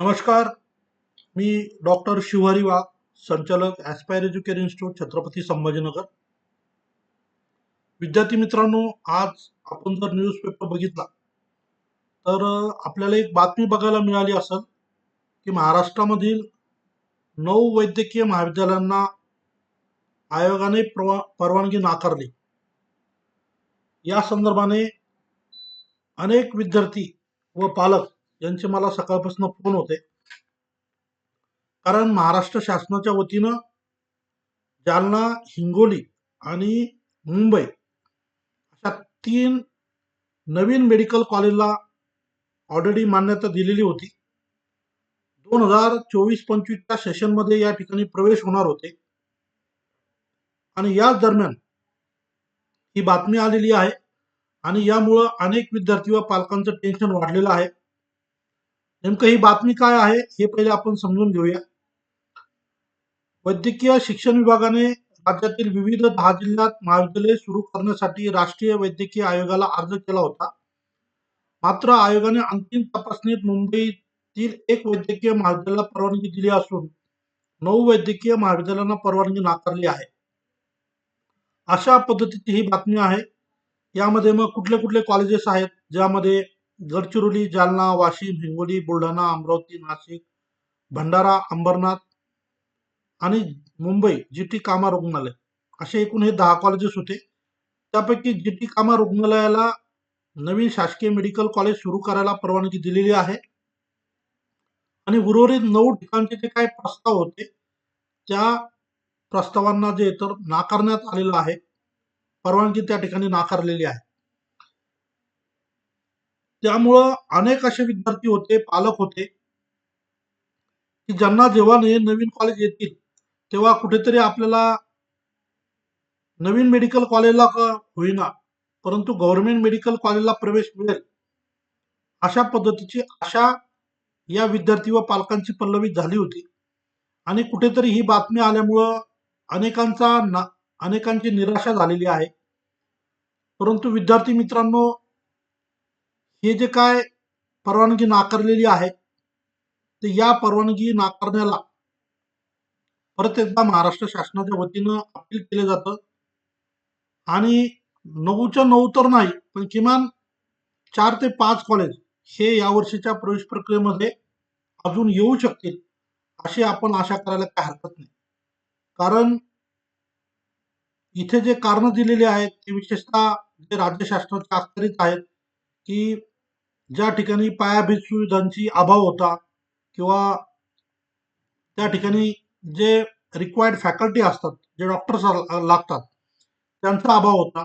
नमस्कार. मी डॉक्टर शिवहरी वाघ संचालक aspire education institute Chhatrapati Sambhajinagar. विद्यार्थी मित्रांनो आज आपण जर न्यूजपेपर बघितला तर आपल्याला एक बातमी बघायला मिळाली असेल की महाराष्ट्रामधील नऊ वैद्यकीय महाविद्यालयांना आयोगाने प्रवा परवानगी नाकारली. या संदर्भाने अनेक विद्यार्थी व पालक यांचे मला सकाळपासून फोन होते. कारण महाराष्ट्र शासनाच्या वतीनं जालना हिंगोली आणि मुंबई अशा तीन नवीन मेडिकल कॉलेजला ऑलरेडी मान्यता दिलेली होती. दोन हजार चोवीस पंचवीसच्या सेशनमध्ये या ठिकाणी प्रवेश होणार होते. आणि याच दरम्यान ही बातमी आलेली आहे. आणि यामुळं अनेक विद्यार्थी व पालकांचं टेन्शन वाढलेलं आहे. नेमकं ही बातमी काय आहे हे पहिले आपण समजून घेऊया. वैद्यकीय शिक्षण विभागाने राज्यातील विविध दहा जिल्ह्यात महाविद्यालय सुरू करण्यासाठी राष्ट्रीय वैद्यकीय आयोगाला अर्ज केला होता. मात्र आयोगाने अंतिम तपासणीत मुंबईतील एक वैद्यकीय महाविद्यालयाला परवानगी दिली असून नऊ वैद्यकीय महाविद्यालयांना परवानगी नाकारली आहे. अशा पद्धतीची ही बातमी आहे. यामध्ये मग कुठले कुठले कॉलेजेस आहेत ज्यामध्ये गडचिरोली जालना वाशिम हिंगोली बुलढाणा अमरावती नाशिक भंडारा अंबरनाथ आणि मुंबई जी टी कामा रुग्णालय असे एकूण हे दहा कॉलेजेस होते. त्यापैकी जी टी कामा रुग्णालयाला नवीन शासकीय मेडिकल कॉलेज सुरू करायला परवानगी दिलेली आहे. आणि उर्वरित नऊ ठिकाणचे जे काही प्रस्ताव होते त्या प्रस्तावांना जे तर नाकारण्यात आलेलं आहे. परवानगी त्या ठिकाणी नाकारलेली आहे. त्यामुळं अनेक असे विद्यार्थी होते पालक होते की ज्यांना जेव्हा नवीन कॉलेज येतील तेव्हा कुठेतरी आपल्याला नवीन मेडिकल कॉलेजला का होईना परंतु गव्हर्नमेंट मेडिकल कॉलेजला प्रवेश मिळेल. अशा पद्धतीची आशा या विद्यार्थी व पालकांची पल्लवी झाली होती. आणि कुठेतरी ही बातमी आल्यामुळं अनेकांचा ना अनेकांची निराशा झालेली आहे. परंतु विद्यार्थी मित्रांनो हे जे काय परवानगी नाकारलेली आहे तर या परवानगी नाकारण्याला परत एकदा महाराष्ट्र शासनाच्या वतीनं अपील केलं जातं. आणि नऊच्या नऊ तर नाही पण किमान चार ते पाच कॉलेज हे या वर्षीच्या प्रवेश प्रक्रियेमध्ये अजून येऊ शकतील अशी आपण आशा करायला काय हरकत नाही. कारण इथे जे कारण दिलेली आहेत ते विशेषतः जे राज्य शासनाच्या अखत्यारीत आहेत की ज्या ठिकाणी पायाभूत सुविधांची अभाव होता किंवा त्या ठिकाणी जे रिक्वायर्ड फॅकल्टी असतात जे डॉक्टर्स लागतात त्यांचा अभाव होता.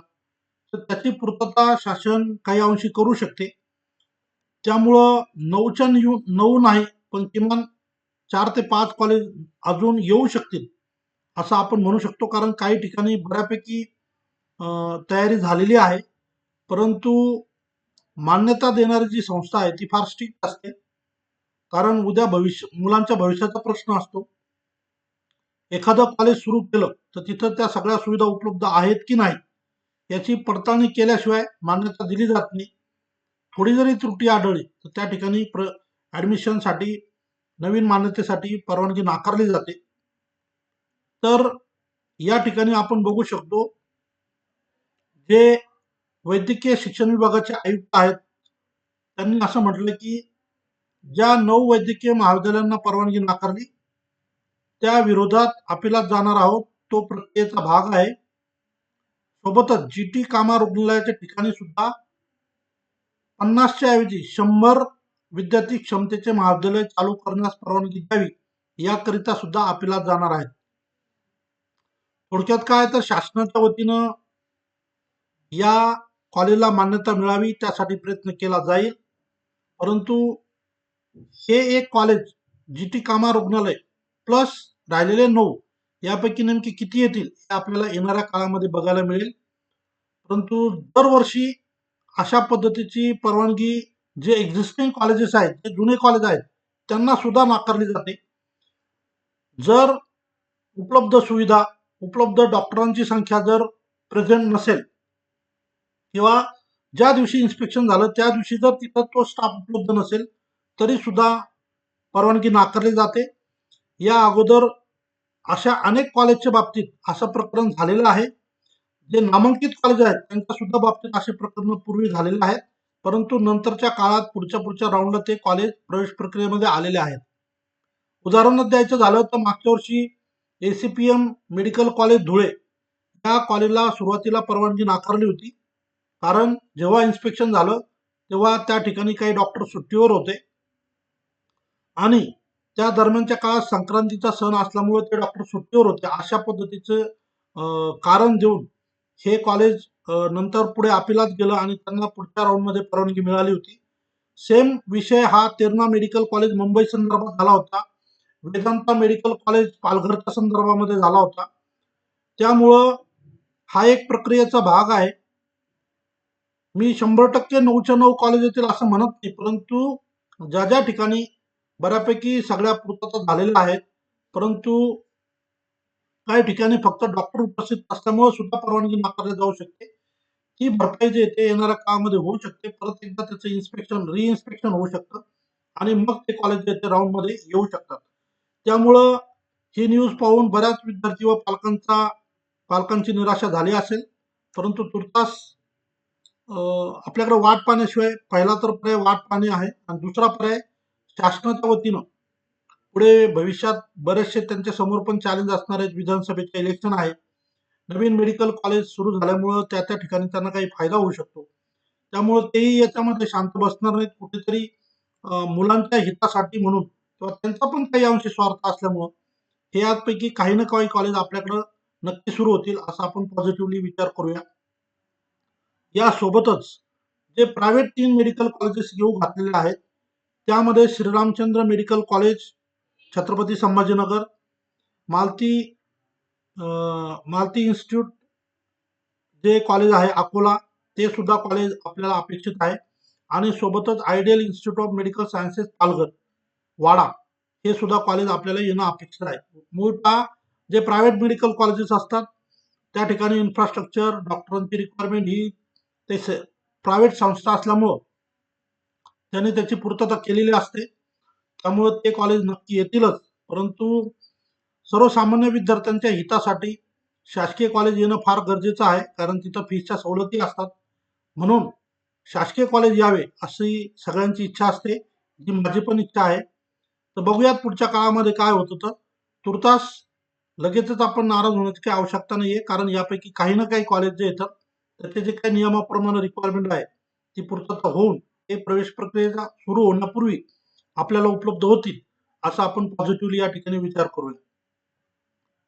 तर त्याची पूर्तता शासन काही अंशी करू शकते. त्यामुळं नऊच्या नऊ नऊ नाही पण किमान चार ते पाच कॉलेज अजून येऊ शकतील असं आपण म्हणू शकतो. कारण काही ठिकाणी बऱ्यापैकी तयारी झालेली आहे. परंतु मान्यता देणारी जी संस्था आहे ती फार स्ट्रिक्ट असते. कारण उद्या भविष्य मुलांच्या भविष्याचा प्रश्न असतो. एखादं कॉलेज सुरू केलं तर तिथं त्या सगळ्या सुविधा उपलब्ध आहेत की नाही याची पडताळणी केल्याशिवाय मान्यता दिली जात नाही. थोडी जरी त्रुटी आढळली तर त्या ठिकाणी प्र ॲडमिशनसाठी नवीन मान्यतेसाठी परवानगी नाकारली जाते. तर या ठिकाणी आपण बघू शकतो जे वैद्यकीय शिक्षण विभागाचे आयुक्त आहेत. त्यांनी असं म्हटलं की ज्या नऊ वैद्यकीय महाविद्यालयांना परवानगी नाकारली त्या विरोधात अपिलात जाणार आहोत तो प्रक्रियेचा भाग आहे. सोबतच जी टी कामा रुग्णालयाच्या ठिकाणी सुद्धा पन्नासच्या ऐवजी शंभर विद्यार्थी क्षमतेचे महाविद्यालय चालू करण्यास परवानगी द्यावी याकरिता सुद्धा अपिलात जाणार आहेत. थोडक्यात काय तर शासनाच्या वतीनं या कॉलेजला मान्यता मिळावी त्यासाठी प्रयत्न केला जाईल. परंतु हे एक कॉलेज जी टी कामा रुग्णालय प्लस राहिलेले नऊ यापैकी नेमके किती येतील हे आपल्याला येणाऱ्या काळामध्ये बघायला मिळेल. परंतु दरवर्षी अशा पद्धतीची परवानगी जे एक्झिस्टिंग कॉलेजेस आहेत जे जुने कॉलेज आहेत त्यांना सुद्धा नाकारली जाते. जर उपलब्ध सुविधा उपलब्ध डॉक्टरांची संख्या जर प्रेझेंट नसेल किंवा ज्या दिवशी इन्स्पेक्शन झालं त्या दिवशी जर तिथं तो स्टाफ उपलब्ध नसेल तरी सुद्धा परवानगी नाकारली जाते. या अगोदर अशा अनेक कॉलेजच्या बाबतीत असं प्रकरण झालेलं आहे. जे नामांकित कॉलेज आहेत त्यांच्या सुद्धा बाबतीत असे प्रकरण पूर्वी झालेले आहेत. परंतु नंतरच्या काळात पुढच्या पुढच्या राऊंडला ते कॉलेज प्रवेश प्रक्रियेमध्ये आलेले आहेत. उदाहरणार्थ द्यायचं झालं तर मागच्या वर्षी एसीपीएम मेडिकल कॉलेज धुळे या कॉलेजला सुरुवातीला परवानगी नाकारली होती. कारण जेव्हा इन्स्पेक्शन झालं तेव्हा त्या ठिकाणी काही डॉक्टर सुट्टीवर होते. आणि त्या दरम्यानच्या काळात संक्रांतीचा सण असल्यामुळे ते डॉक्टर सुट्टीवर होते. अशा पद्धतीचं कारण देऊन हे कॉलेज नंतर पुढे अपिलात गेलं आणि त्यांना पुढच्या राऊंडमध्ये परवानगी मिळाली होती. सेम विषय हा तेरणा मेडिकल कॉलेज मुंबई संदर्भात झाला होता. वेदांता मेडिकल कॉलेज पालघरच्या संदर्भामध्ये झाला होता. त्यामुळं हा एक प्रक्रियेचा भाग आहे. मी शंभर टक्के नऊच्या नऊ कॉलेज येतील असं म्हणत नाही परंतु ज्या ज्या ठिकाणी बऱ्यापैकी सगळ्या पूर्तता झालेल्या आहेत परंतु काही ठिकाणी फक्त डॉक्टर उपस्थित असल्यामुळे सुद्धा परवानगी नाकारली जाऊ शकते. ती भरपाई जे येते येणाऱ्या काळामध्ये होऊ शकते परत एकदा त्याचं इन्स्पेक्शन रिइन्स्पेक्शन होऊ शकतं आणि मग ते कॉलेज जे ते राऊंडमध्ये येऊ शकतात. त्यामुळं ही न्यूज पाहून बऱ्याच विद्यार्थी व पालकांचा पालकांची निराशा झाली असेल परंतु तुर्तास आपल्याकडे वाट पाहण्याशिवाय पहिला तर पर्याय वाट पाहणे आहे आणि दुसरा पर्याय शासनाच्या वतीनं पुढे भविष्यात बरेचसे त्यांच्यासमोर पण चॅलेंज असणार आहेत विधानसभेचे इलेक्शन आहे. नवीन मेडिकल कॉलेज सुरू झाल्यामुळं त्या त्या ठिकाणी त्यांना काही फायदा होऊ शकतो. त्यामुळं तेही याच्यामध्ये शांत बसणार नाहीत. कुठेतरी मुलांच्या हितासाठी म्हणून किंवा त्यांचा पण काही अंशी स्वार्थ असल्यामुळं हे यापैकी काही ना काही कॉलेज आपल्याकडं नक्की सुरू होतील असा आपण पॉझिटिव्हली विचार करूया. यासोबतच जे प्रायव्हेट तीन मेडिकल कॉलेजेस येऊ घातलेले आहेत त्यामध्ये Shriramchandra medical college Chhatrapati Sambhajinagar Malati Malati institute जे कॉलेज आहे अकोला ते सुद्धा कॉलेज आपल्याला अपेक्षित आहे. आणि सोबतच ideal institute of medical sciences Palghar Wada हे सुद्धा कॉलेज आपल्याला येणं अपेक्षित आहे. मूळतः जे प्रायव्हेट मेडिकल कॉलेजेस असतात त्या ठिकाणी इन्फ्रास्ट्रक्चर डॉक्टरांची रिक्वायरमेंट ही ते प्रायव्हेट संस्था असल्यामुळं त्यांनी त्याची पूर्तता केलेली असते. त्यामुळं ते कॉलेज नक्की येतीलच. परंतु सर्वसामान्य विद्यार्थ्यांच्या हितासाठी शासकीय कॉलेज येणं फार गरजेचं आहे. कारण तिथं फीसच्या सवलती असतात. म्हणून शासकीय कॉलेज यावे अशी सगळ्यांची इच्छा असते. जी माझी पण इच्छा आहे. तर बघूयात पुढच्या काळामध्ये काय होतं तर तुर्तास लगेचच आपण नाराज होण्याची काही आवश्यकता नाही आहे कारण यापैकी काही ना काही कॉलेज जे येतात तर ते जे काही नियमाप्रमाणे रिक्वायरमेंट आहे ती पूर्तता होऊन ते प्रवेश प्रक्रियेचा सुरू होण्यापूर्वी आपल्याला उपलब्ध होतील असं आपण पॉझिटिव्हली या ठिकाणी विचार करूया.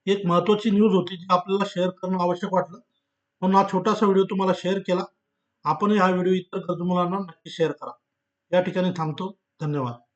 एक महत्वाची न्यूज होती जी आपल्याला शेअर करणं आवश्यक वाटलं. म्हणून हा छोटासा व्हिडिओ तुम्हाला शेअर केला. आपणही हा व्हिडिओ इतर गरजू मुलांना नक्की शेअर करा. या ठिकाणी थांबतो. धन्यवाद.